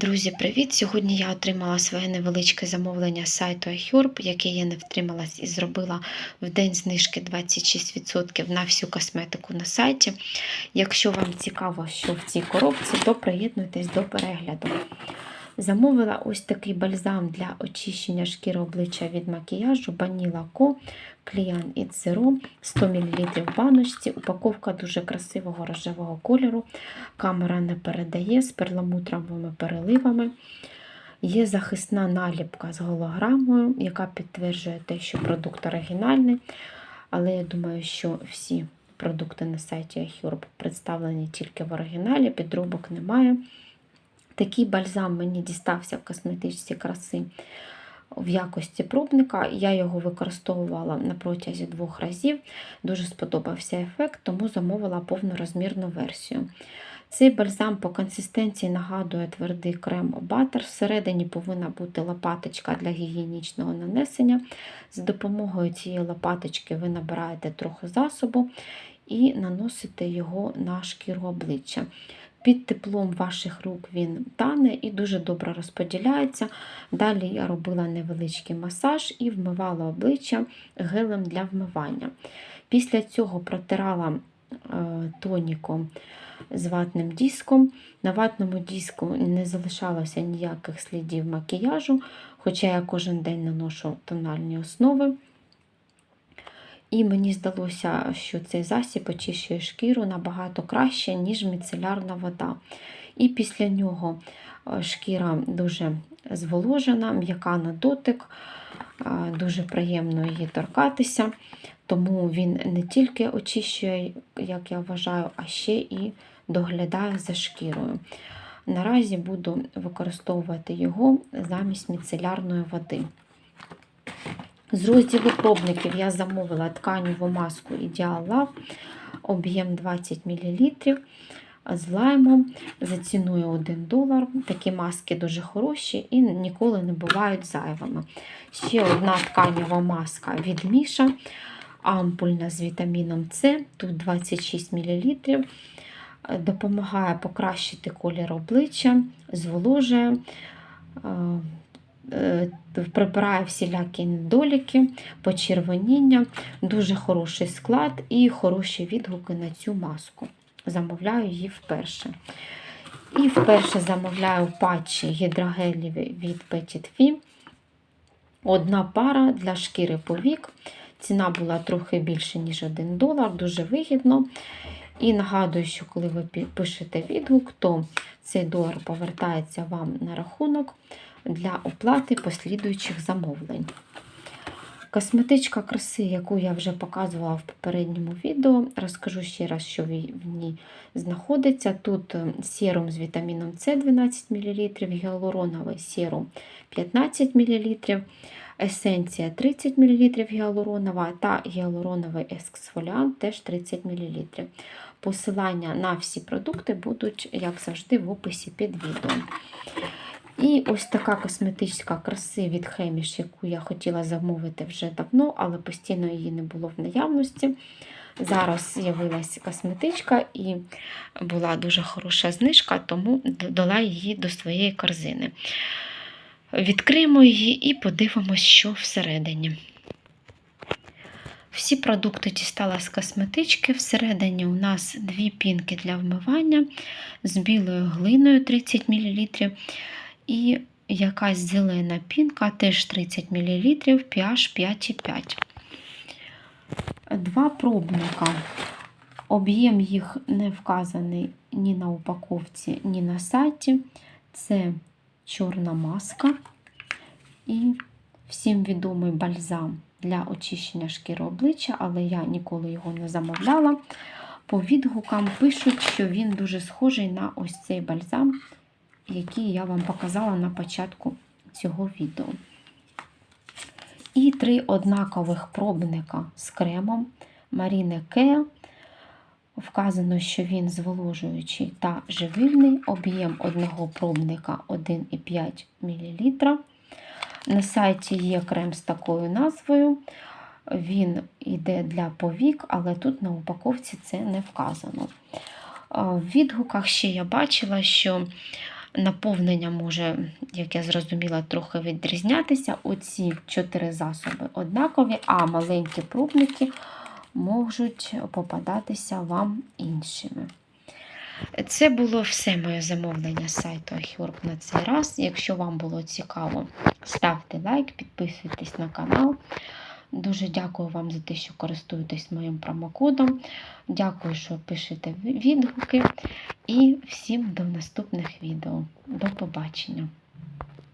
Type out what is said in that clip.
Друзі, привіт! Сьогодні я отримала своє невеличке замовлення з сайту iHerb, яке я не втрималась і зробила в день знижки 26% на всю косметику на сайті. Якщо вам цікаво, що в цій коробці, то приєднуйтесь до перегляду. Замовила ось такий бальзам для очищення шкіри обличчя від макіяжу Баніла Ко Кліян і Zero 100 мл в баночці. Упаковка дуже красивого рожевого кольору. Камера не передає з перламутровими переливами. Є захисна наліпка з голограмою, яка підтверджує те, що продукт оригінальний. Але я думаю, що всі продукти на сайті iHerb представлені тільки в оригіналі, підробок немає. Такий бальзам мені дістався в косметичці краси в якості пробника. Я його використовувала на протязі двох разів. Дуже сподобався ефект, тому замовила повнорозмірну версію. Цей бальзам по консистенції нагадує твердий крем Обатер. Всередині повинна бути лопаточка для гігієнічного нанесення. З допомогою цієї лопаточки ви набираєте трохи засобу і наносите його на шкіру обличчя. Під теплом ваших рук він тане і дуже добре розподіляється. Далі я робила невеличкий масаж і вмивала обличчя гелем для вмивання. Після цього протирала тоніком з ватним диском. На ватному диску не залишалося ніяких слідів макіяжу, хоча я кожен день наношу тональні основи. І мені здалося, що цей засіб очищує шкіру набагато краще, ніж міцелярна вода. І після нього шкіра дуже зволожена, м'яка на дотик, дуже приємно її торкатися. Тому він не тільки очищує, як я вважаю, а ще і доглядає за шкірою. Наразі буду використовувати його замість міцелярної води. З розділу пробників я замовила тканеву маску Ideal Love, об'єм 20 мл з лаймом за ціною 1 долар. Такі маски дуже хороші і ніколи не бувають зайвими. Ще одна тканева маска від Міша, ампульна з вітаміном С, тут 26 мл. Допомагає покращити колір обличчя, зволожує прибирає всілякі недоліки, почервоніння, дуже хороший склад і хороші відгуки на цю маску. Замовляю її вперше. І вперше замовляю патчі гідрогеліві від Petit Fee. Одна пара для шкіри повік. Ціна була трохи більше, ніж 1 долар, дуже вигідно. І нагадую, що коли ви пишете відгук, то цей долар повертається вам на рахунок для оплати послідуючих замовлень. Косметичка краси, яку я вже показувала в попередньому відео, розкажу ще раз, що в ній знаходиться. Тут серум з вітаміном С 12 мл, гіалуроновий серум 15 мл, есенція 30 мл гіалуронова та гіалуроновий ексфоліант теж 30 мл. Посилання на всі продукти будуть, як завжди, в описі під відео. І ось така косметичка краси від Хеміш, яку я хотіла замовити вже давно, але постійно її не було в наявності. Зараз з'явилася косметичка і була дуже хороша знижка, тому додала її до своєї корзини. Відкриємо її і подивимось, що всередині. Всі продукти дістала з косметички. Всередині у нас дві пінки для вмивання з білою глиною 30 мл. І якась зелена пінка, теж 30 мл, pH 5,5. Два пробника. Об'єм їх не вказаний ні на упаковці, ні на сайті. Це чорна маска і всім відомий бальзам для очищення шкіри обличчя, але я ніколи його не замовляла. По відгукам пишуть, що він дуже схожий на ось цей бальзам які я вам показала на початку цього відео. І три однакових пробника з кремом Marine Care. Вказано, що він зволожуючий та живильний, об'єм одного пробника 1,5 мл. На сайті є крем з такою назвою. Він йде для повік, але тут на упаковці це не вказано. В відгуках ще я бачила, що Наповнення може, як я зрозуміла, трохи відрізнятися. Оці чотири засоби однакові, а маленькі пробники можуть попадатися вам іншими. Це було все моє замовлення з сайту iHerb на цей раз. Якщо вам було цікаво, ставте лайк, підписуйтесь на канал. Дуже дякую вам за те, що користуєтесь моїм промокодом. Дякую, що пишете відгуки. І всім до наступних відео. До побачення!